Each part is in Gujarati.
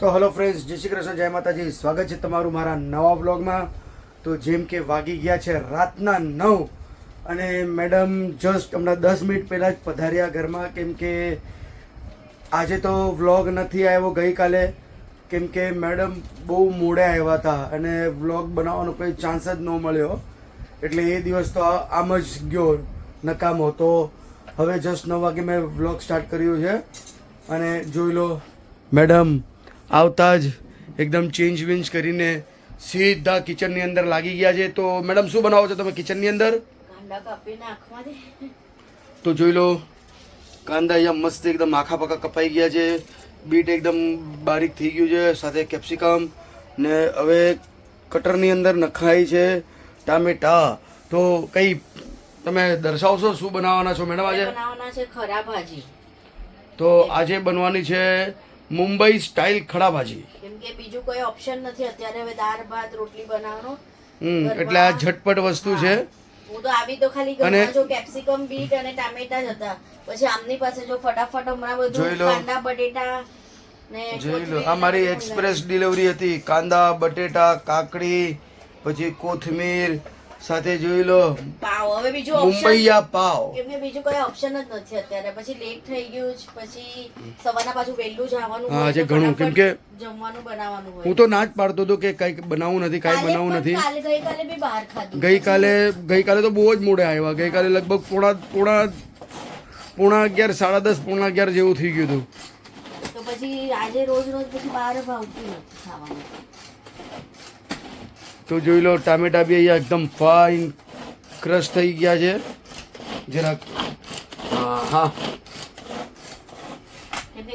તો હલો ફ્રેન્ડ્સ જય શ્રી કૃષ્ણ, જય માતાજી. સ્વાગત છે તમારું મારા નવા વ્લોગમાં તો જેમ કે વાગી ગયા છે રાતના નવ અને મેડમ જસ્ટ હમણાં દસ મિનિટ પહેલાં જ પધાર્યા ઘરમાં. કેમ કે આજે તો વ્લોગ નથી આવ્યો ગઈકાલે. કેમ કે મેડમ બહુ મોડે આવ્યા હતા અને વ્લોગ બનાવવાનો કોઈ ચાન્સ જ ન મળ્યો. એટલે એ દિવસ તો આમ જ ગયો નકામો. તો હવે જસ્ટ નવ વાગે મેં વ્લોગ સ્ટાર્ટ કર્યું છે. અને જોઈ લો મેડમ આવતા જ એકદમ ચેન્જ વેન્જ કરીને સીધા કિચનની અંદર લાગી ગયા છે. તો મેડમ શું બનાવો છો તમે કિચનની અંદર? તો જોઈ લો કાંદા અહીંયા મસ્ત એકદમ આખા પાકા કપાઈ ગયા છે. બીટ એકદમ બારીક થઈ ગયું છે સાથે કેપ્સિકમ ને હવે કટરની અંદર નખાય છે ટામેટા. તો કઈ તમે દર્શાવશો શું બનાવવાના છો મેડમ આજે? બનાવવાના છે ખરા ભાજી. તો આજે બનવાની છે મુંબઈ સ્ટાઇલ ખડા ભાજી કેમ કે બીજું કોઈ ઓપ્શન નથી અત્યારે હવે દાળ ભાત રોટલી બનાવવાનો. હમ એટલે આ ઝટપટ વસ્તુ છે. હું. તો આવી તો ખાલી અને- જો કેપ્સિકમ બીટ અને ટામેટા જ હતા. પછી આમની પાસે જો ફટાફટ હમણાં જોઈ બધું લો. કાંદા બટેટા ને જોઈ લો. આ મારી એક્સપ્રેસ ડિલિવરી હતી. કાંદા બટેટા કાકડી પછી કોથમીર સાથે જોઈ લો. પાવ. હવે બીજો ઓપ્શન મુંબઈયા પાવ. એમને બીજો કોઈ ઓપ્શન જ નથી અત્યારે. પછી લેટ થઈ ગયું છે પછી સવારના પાછું વહેલું જવાનું હા, હોય ઘણું, કેમ કે જમવાનું બનાવવાનું હોય. હું તો ના જ પાડતો હતો કે કઈ બનાવવું નથી કઈ બનાવવું નથી. કાલે ગઈકાલે બી બહાર ખાધું ગઈકાલે ગઈકાલે તો બહુ જ મોડે આવ્યા. ગઈકાલે લગભગ પોણા પોણા પોણા અગિયાર સાડા દસ પોણા અગિયાર જેવું થઈ ગયું હતું. તો પછી આજે રોજ રોજ પછી બહાર ભાવતું નથી ખાવાનું. તો જોઈ લો ટામેટા બી અહીંયા એકદમ ફાઇન ક્રશ થઈ ગયા છે. જરાક હા હા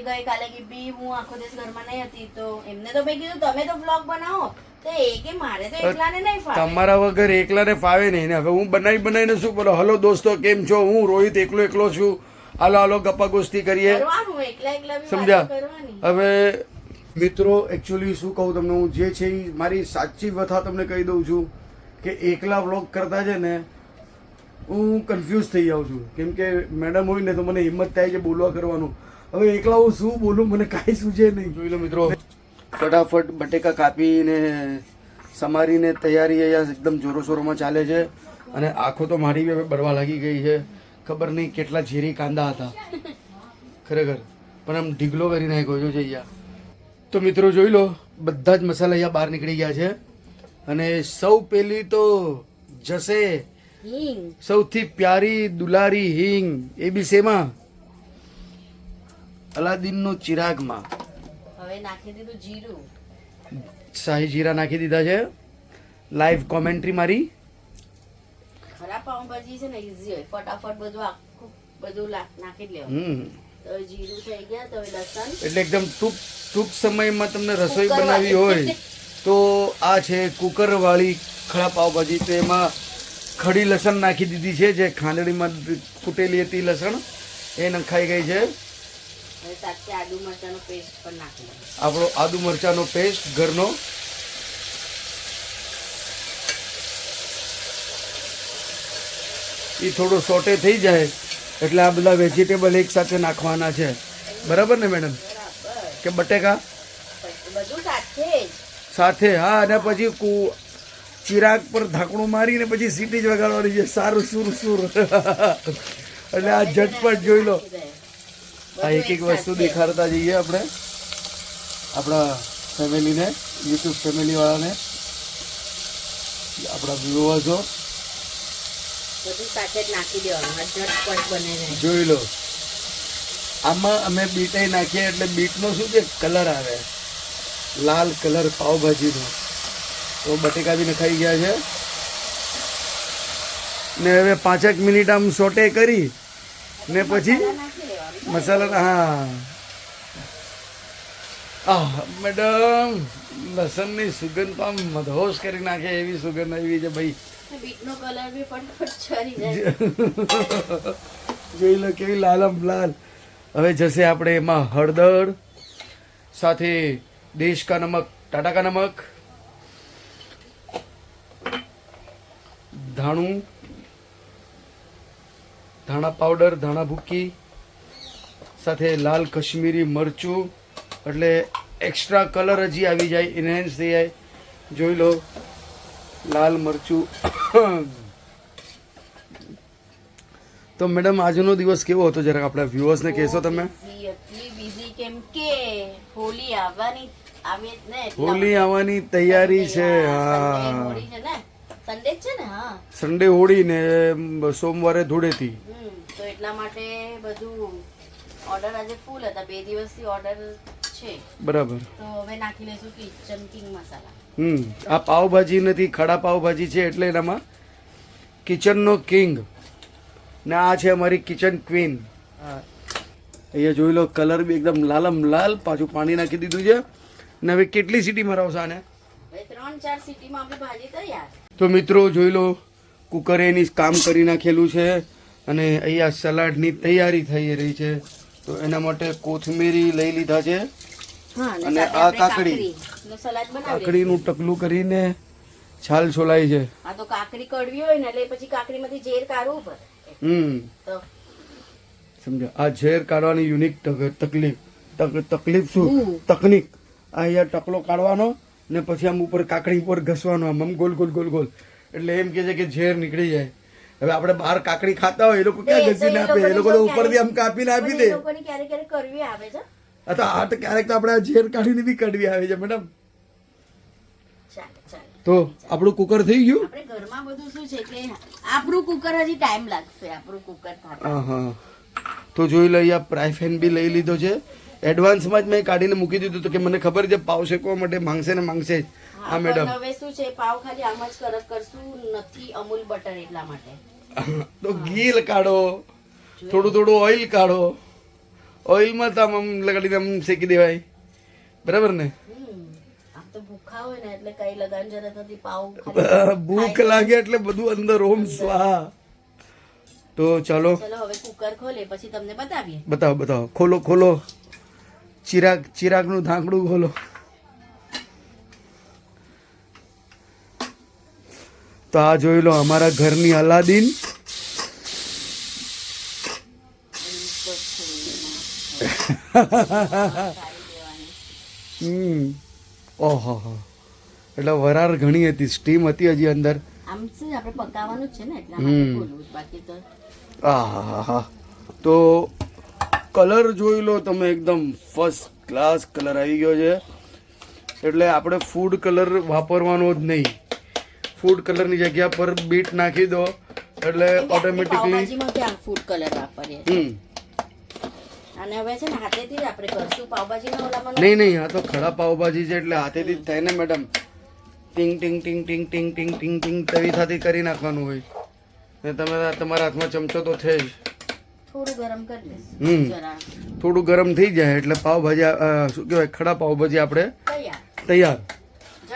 ગઈકાલે કે બી હું આખો દિવસ ઘરમાં નહીં હતી તો એમને તો મેં કીધું તમે તો બ્લોગ બનાવો. તો એ કે મારે તો એકલાને નહીં ફાવે. તમારા વગર એકલાને ફાવે નહીં ને. હવે હું બનાવી બનાવીને શું બોલો? હલો દોસ્તો કેમ છો? હું રોહિત એકલો એકલો છું. હાલો હાલો ગપ્પા ગોસ્તી કરીએ. સમજ્યા? હવે મિત્રો એકચ્યુઅલી શું કહું તમને હું જે છે એ મારી સાચી વ્યથા તમને કહી દઉં છું કે એકલા વ્લોગ કરતા છે ને હું કન્ફ્યુઝ થઈ જાઉં છું. કેમ કે મેડમ હોય ને તો મને હિંમત થાય છે બોલવા કરવાનું. હવે એકલા હું શું બોલું મને કાંઈ સૂજે નહીં. જોઈ લો મિત્રો. ફટાફટ બટેકા કાપીને સમારીને તૈયારી અહીંયા એકદમ જોરોશોરોમાં ચાલે છે. અને આંખો તો મારી બી હવે બરવા લાગી ગઈ છે. ખબર નહીં કેટલા ઝેરી કાંદા હતા. ખરેખર. પણ આમ ઢીગલો કરી નાખ્યો છે અહીંયા તો મિત્રો જોઈ લો બધા જ મસાલા અહીંયા બહાર નીકળી ગયા છે. અને સૌ પેલી તો જશે સૌથી પ્યારી દુલારી હિંગ એ બી શેમાં અલાદીનનો ચિરાગમાં. હવે નાખી દીધું જીરું. શાહી જીરા નાખી દીધા છે. લાઈવ કોમેન્ટ્રી મારી. ખરા પાઉંભાજી છે ને ઈઝી હોય. ફટાફટ બધું આખું બધું નાખી લેવું હમ. જીરું થઈ ગયા તો લસણ. એટલે એકદમ ટૂંક ટૂંક સમયમાં તમને રસોઈ બનાવી હોય તો આ છે કુકરવાળી ખડા પાવભાજી. તો એમાં ખડી લસણ નાખી દીધી છે જે ખાંડળીમાં કૂટેલી હતી લસણ. એ નખાઈ ગઈ છે. આપણો આદુ મરચાંનો પેસ્ટ ઘરનો. એ થોડો સોટે થઈ જાય એટલે આ બધા વેજીટેબલ એક સાથે નાખવાના છે. બરાબર ને મેડમ? કે બટેકા? સાથે હા અને પછી કુ- ચિરાગ પર ઢાંકણું મારીને પછી સીટી જ વગાડવાની છે. સારું સુર સુર. એટલે આ ઝટપટ જોઈ લો. આ એક એક વસ્તુ દેખાડતા જઈએ આપણે. આપણા ફેમિલીને યુટ્યુબ ફેમિલી વાળાને આપણા વ્યુઅર્સો બધું સાથે નાખી દેવાનું. ઝટપટ બને જોઈ લો. આમાં અમે બીટે નાખીએ એટલે બીટનો શું છે? કલર આવે. લાલ કલર પાવભાજીનો. તો બટેકા બી નખાઈ ગયા છે. ને હવે પાંચેક મિનિટ આમ સોટે કરી. ને પછી મસાલા હા. આહ મેડમ લસણની સુગંધ પણ આમ મધોશ કરી નાખે એવી સુગંધ આવી છે ભાઈ. જોઈ લો કેવી લાલમ લાલ. હવે જશે આપણે એમાં હળદર, સાથે દેશ કા નમક, ટાટા કા નમક, ધાણું, ધાણા પાવડર, ધાણા ભૂકી, સાથે લાલ કશ્મીરી મરચું, એટલે એક્સ્ટ્રા કલર હજી આવી જાય ઇન્હેન્સ થઈ જાય. જોઈ લો, લાલ મરચું. તો મેડમ આજનો દિવસ કેવો હતો? જરાક આપણા વ્યુઅર્સને કહેશો તમે. એટલી કેમ કે હોલી આવવાની આવે ને હોલી આવવાની તૈયારી છે હા હોળી છે ને. સન્ડે છે ને હા. સન્ડે હોળી ને સોમવારે હમ તો એટલા માટે બધું ઓર્ડર આજે ફૂલ હતા. બે દિવસથી ઓર્ડર છે. બરાબર. તો હવે નાખી લેશું કિચન કિંગ મસાલા હમ આ પાવભાજી નથી ખડા પાવભાજી છે એટલે એનામાં કિચનનો કિંગ ને આ છે અમારી કિચન ક્વીન અહીંયા જોઈ લો કલર બી એકદમ લાલમ લાલ પાછું પાણી નાખી દીધું છે. ને હવે કેટલી સીટીમાં રહો આને? તો મિત્રો જોઈ લો કુકરે એની કામ કરી નાખેલું છે અને અહીંયા સલાડની તૈયારી થઈ રહી છે. તો એના માટે કોથમીરી લઈ લીધા છે. હા અને આ કાકડી. કાકડીનું ટકલું કરીને છાલ છોલાય છે. આ તો કાકડી કડવી હોય ને એટલે પછી કાકડીમાંથી ઝેર કાઢવું પડે. હમ. સમજો આ ઝેર કાઢવાની યુનિક તકલીફ. તક- તકલીફ શું. તકનીક. આ અહીંયા ટકલો કાઢવાનો ને પછી આમ ઉપર કાકડી ઉપર ઘસવાનો આમ આમ ગોલ ગોલ ગોલ ગોલ. એટલે એમ કે છે કે ઝેર નીકળી જાય. હવે આપણે બહાર કાકડી ખાતા હોય એ લોકો ક્યાં ઘસીને એ આપે? એ લોકો ઉપરથી આમ કાપીને આપી દે. ક્યારેક ક્યારેક કરવી આવે છે. આ તો આ તો ક્યારેક તો આપણે ઝેર કાઢીને બી કાઢવી આવે છે મેડમ. ચાલે ચાલે. તો આપણું કુકર થઈ ગયું? આપણે ઘરમાં બધું શું છે કે આપણું કુકર હજી ટાઈમ લાગશે આપણું કુકર હા હા તો જોઈ લો અહીંયા પ્રાઇફેન બી લઈ લીધો છે. એડવાન્સમાં જ મેં કાઢીને મૂકી દીધું તો કે મને ખબર છે પાવ શેકવા માટે માંગશે ને માંગશે હા મેડમ હવે શું છે પાવ ખાલી આમ જ કરક કરશું નથી અમૂલ બટર એટલા માટે. તો ઘી કાઢો. થોડું થોડું ઓઇલ કાઢો. ઓઇલમાં તો આમ લગાડીને આમ શેકી દેવાય. બરાબર ને? ભૂખા હોય ને એટલે કઈ લગાન જરૂરત નથી પાવ ભૂખ લાગે એટલે બધું અંદર ઓમ સ્વાહા. તો ચાલો. ચલો હવે કુકર ખોલે પછી તમને બતાવીએ. બતાવો બતાવો. ખોલો ખોલો. ચિરાગ ચિરાગનું ઢાંકણું ખોલો. તો આ જોઈ લો અમારા ઘરની અલાદીન. હમ. ઓહો હો. એટલે વરાર ઘણી હતી સ્ટીમ હતી હજી અંદર. આમ છે આપણે પકાવવાનું છે ને એટલા માટે બાકી તો. આહાહા. તો કલર જોઈ લો તમે એકદમ ફર્સ્ટ ક્લાસ કલર આવી ગયો છે. એટલે આપણે ફૂડ કલર વાપરવાનો જ નહીં. ફૂડ કલરની જગ્યા પર બીટ નાખી દો. એટલે ઓટોમેટિકલી ફૂડ કલર વાપરીએ? અને હવે છે ને હાથેથી જ આપણે કરશું પાવભાજીના ઓલામાં નહીં નહીં આ તો ખડા પાવભાજી છે એટલે હાથેથી જ થાય ને મેડમ. ટિંગ ટિંગ ટિંગ ટિંગ ટિંગ ટિંગ ટિંગ ટિંગ તવીથાથી કરી નાખવાનું હોય. ને તમે તમારા હાથમાં ચમચો તો છે જ. થોડું ગરમ કરી. જરા. થોડું ગરમ થઈ જાય એટલે પાવભાજી શું કહેવાય ખડા પાવભાજી આપણે તૈયાર. તૈયાર.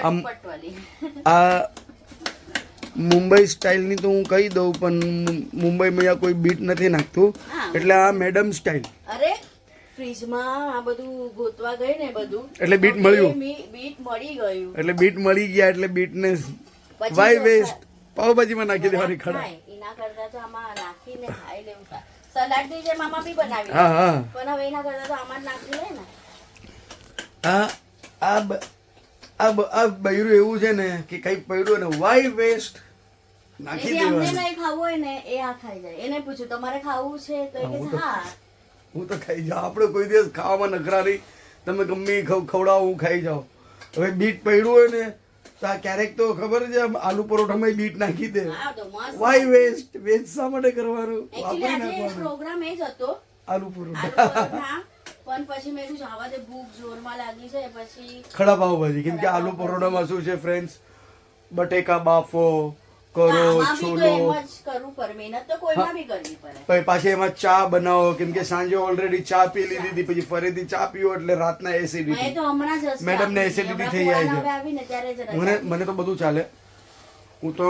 આમ- આ મુંબઈ સ્ટાઇલની તો હું કહી દઉં પણ મુ- મુંબઈમાં કોઈ બીટ નથી નાખતું. એટલે આ મેડમ સ્ટાઇલ અરે ફ્રીજમાં આ બધું ગોતવા ગઈ ને બધું એટલે બીટ મળ્યું. બીટ મળી ગયું. એટલે બીટ મળી ગયા એટલે બીટને વાય વેસ્ટ પાવભાજીમાં નાખી દેવાની ખરા. એના કરતા તો આમાં નાખીને ખાઈ લેવું સલાડની જેમ આમાં બી બનાવી હા હા. પણ હવે એના કરતા તો આમાં નાખી લે ને. બ- આ આ બૈરું એવું છે ને કે કંઈક પડ્યું ને વાય વેસ્ટ નાખી એટલે અમને નહીં ખાવું હોય ને એ આ ખાઈ જાય. એને પૂછ્યું તમારે ખાવું છે? તો એ કહે હા હું. તો ખાઈ જાઉં. આપણે કોઈ દિવસ ખાવામાં નખરા નહીં. તમે ગમે ખવડાવો હું ખાઈ જાઉં. હવે બીટ પડ્યું હોય ને તો આ ક્યારેક તો ખબર છે આલુ પરોઠામાં બીટ નાખી દે. વાય વેસ્ટ વેસ્ટ શા માટે કરવાનું? વાપરી નાખવાનું. પ્રોગ્રામ એ જ હતો. આલુ પરોઠા. આલુ પરોઠા. પણ પછી મેં કીધું આવા જે ભૂખ જોરમાં લાગી છે પછી ખડા પાવભાજી કેમ કે આલુ પરોઠામાં શું છે ફ્રેન્ડ્સ બટેકા બાફો કરો છોલો. પછી પાછી એમાં ચા બનાવો. કેમ કે સાંજે ઓલરેડી ચા પી લીધી હતી. પછી ફરીથી ચા પીવો એટલે રાતના એસિડિટી મેડમ ને એસિડિટી થઈ જાય છે. મને મને તો બધું ચાલે. હું તો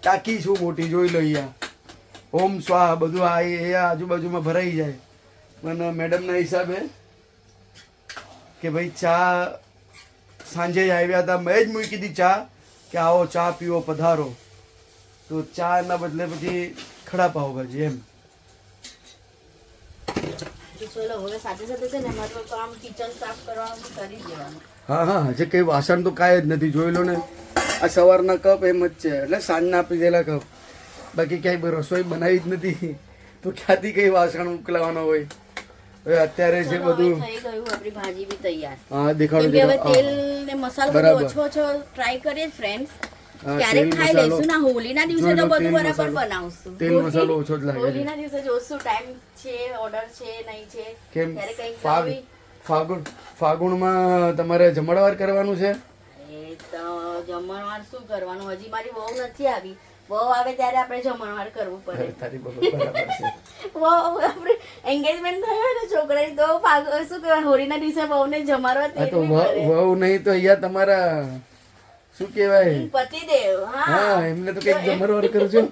ટાકી છું મોટી જોઈ લો અહીંયા. ઓમ સ્વાહ બધું આ એ આજુબાજુમાં ભરાઈ જાય. પણ મેડમના હિસાબે કે ભાઈ ચા સાંજે આવ્યા હતા. મેં જ મૂકી હતી ચા. કે આવો ચા પીવો પધારો. તો ચા ના બદલે પછી ખડા પાવભાજી એમ. હા હા હજી કઈ વાસણ તો કાંઈ જ નથી જોઈ લો ને. આ સવારના કપ એમ જ છે એટલે સાંજના આપી દેલા કપ. બાકી ક્યાંય રસોઈ બનાવી જ નથી. તો ક્યાંથી કઈ વાસણ ઉકલાવાનો હોય? અત્યારે જે બધું થઈ ગયું આપણી ભાજી બી તૈયાર. હા દેખાડો હવે તેલ ને મસાલો ઓછો ઓછો ટ્રાય કરીએ ફ્રેન્ડ્સ ક્યારેક ખાઈ લઈશું ના હોલીના દિવસે તો બધું બરાબર બનાવશું. તેલ મસાલો ઓછો જ લાગે છે. હોલીના દિવસે જોશું ટાઈમ છે ઓર્ડર છે નહીં છે. કેમ? ફાગુણ ફાગુણમાં તમારે જમણવાર કરવાનું છે? એ તો જમણવાર શું કરવાનું? હજી મારી બહુ નથી આવી. વહુ આવે ત્યારે આપણે જમણવાર કરવું પડે. તારી બરોબર છે. વહુ આપણે એન્ગેજમેન્ટ થયો ને છોકરાની તો શું કહેવાય હોળીના દિવસે વહુને જમાડવા તે તો વહુ નહીં તો અહીંયા તમારા શું કહેવાય? પતિદેવ હા. હા એમને તો કંઈક જમણવાર કરજો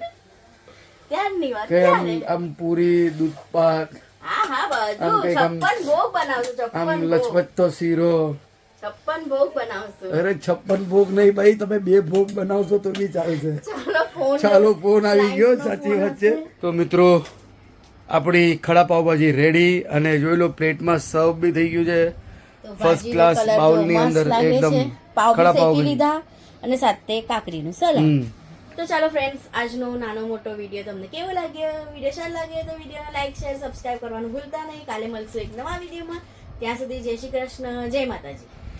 ત્યારની વાત ત્યારે. આમ પૂરી દૂધ પાક હા હા બધું. આમ કંઈક બનાવજો છપ્પન આમ છપ્પન લચપચતો શીરો. છપ્પન ભોગ બનાવશું. અરે છપ્પન ભોગ નહીં ભાઈ તમે બે ભોગ બનાવશો તો બી ચાલશે ચાલો ફોન આવી ગયો સાચી વાત છે. તો મિત્રો આપણી ખડા પાવભાજી રેડી અને જોઈ લો પ્લેટમાં સર્વ બી થઈ ગયું છે. ફર્સ્ટ ક્લાસ બાઉલની અંદર એકદમ. પાવ ખડા બી લીધા અને સાથે કાકરીનું સલાડ તો ચાલો ફ્રેન્ડ્સ આજનો નાનો મોટો વીડિયો તમને કેવો લાગ્યો? વીડિયો સારો લાગ્યો તો વિડીયોને લાઈક શેર સબસ્ક્રાઇબ કરવાનું ભૂલતા નહીં. કાલે મળશું એક નવા વિડીયોમાં ત્યાં સુધી જય શ્રી કૃષ્ણ જય માતાજી.